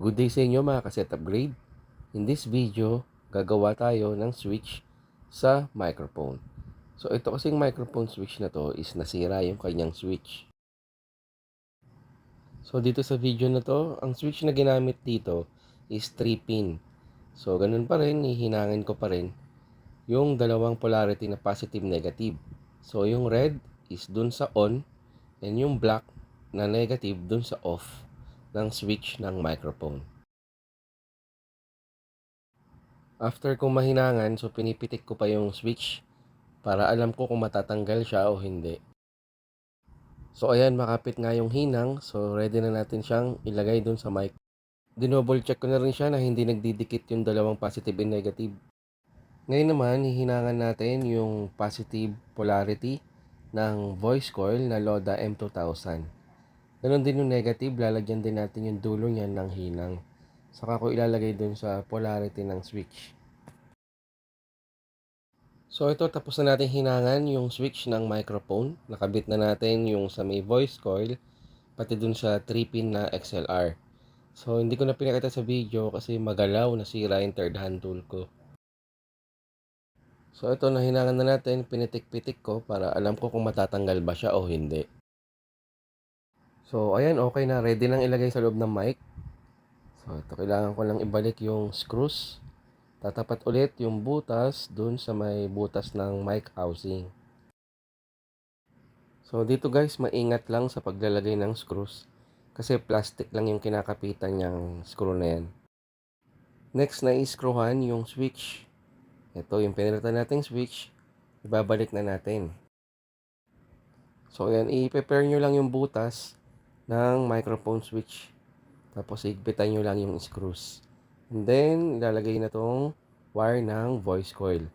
Good day sa inyo mga ka-set upgrade. In this video, gagawa tayo ng switch sa microphone. So ito kasing microphone switch na to is nasira yung kanyang switch. So dito sa video na to, ang switch na ginamit dito is 3 pin. So ganun pa rin, hihinangin ko pa rin yung dalawang polarity na positive negative. So yung red is dun sa on and yung black na negative dun sa off ng switch ng microphone. After kong mahinangan, so pinipitik ko pa yung switch para alam ko kung matatanggal siya o hindi. So ayan, makapit nga yung hinang. So ready na natin siyang ilagay dun sa mic. Dinouble check ko na rin siya na hindi nagdidikit yung dalawang positive and negative. Ngayon naman, hihinangan natin yung positive polarity ng voice coil na Loda M2000. Ganon din yung negative, lalagyan din natin yung dulo niyan ng hinang. Saka ko ilalagay dun sa polarity ng switch. So ito, tapos na natin hinangan yung switch ng microphone. Nakabit na natin yung sa may voice coil, pati dun sa 3-pin na XLR. So hindi ko na pinakita sa video kasi magalaw, nasira yung third hand tool ko. So ito, nahinangan na natin, pinitik-pitik ko para alam ko kung matatanggal ba siya o hindi. So, ayan, okay na. Ready nang ilagay sa loob ng mic. So, ito, kailangan ko lang ibalik yung screws. Tatapat ulit yung butas dun sa may butas ng mic housing. So, dito guys, maingat lang sa paglalagay ng screws. Kasi plastic lang yung kinakapitan niyang screw na yan. Next na iskruhan yung switch. Ito, yung pinilitan nating switch. Ibabalik na natin. So, ayan, i-prepare nyo lang yung butas ng microphone switch. Tapos higpitan nyo lang yung screws. And then, ilalagay na tong wire ng voice coil.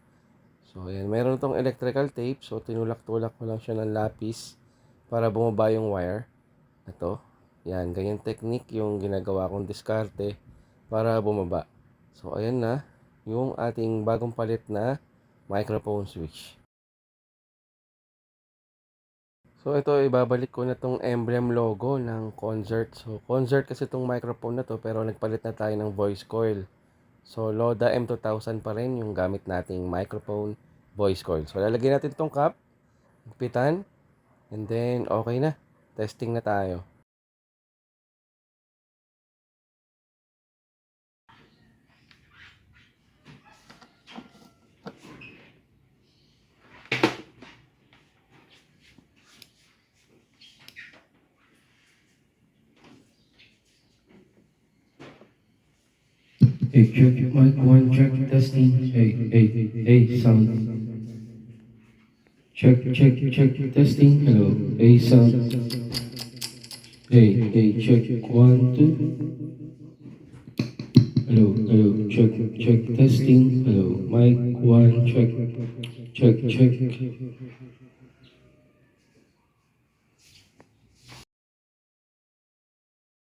So, ayan. Meron tong electrical tape. So, tinulak-tulak ko lang siya ng lapis para bumaba yung wire. Ito. Yan. Ganyan technique yung ginagawa kong diskarte para bumaba. So, ayan na. Yung ating bagong palit na microphone switch. So ito ibabalik ko na tong emblem logo ng Concert. So Concert kasi tong microphone na to pero nagpalit na tayo ng voice coil. So Loda M2000 pa rin yung gamit nating microphone voice coil. So lalagyan natin tong cap, pitan, and then okay na. Testing na tayo. Hey, check mic one, check testing. Hey, hey, hey, sound. Check, check, check testing. Hello, hey, sound. Hey, hey, check one, two. Hello, hello, check, check testing. Hello, mic one, check, check, check.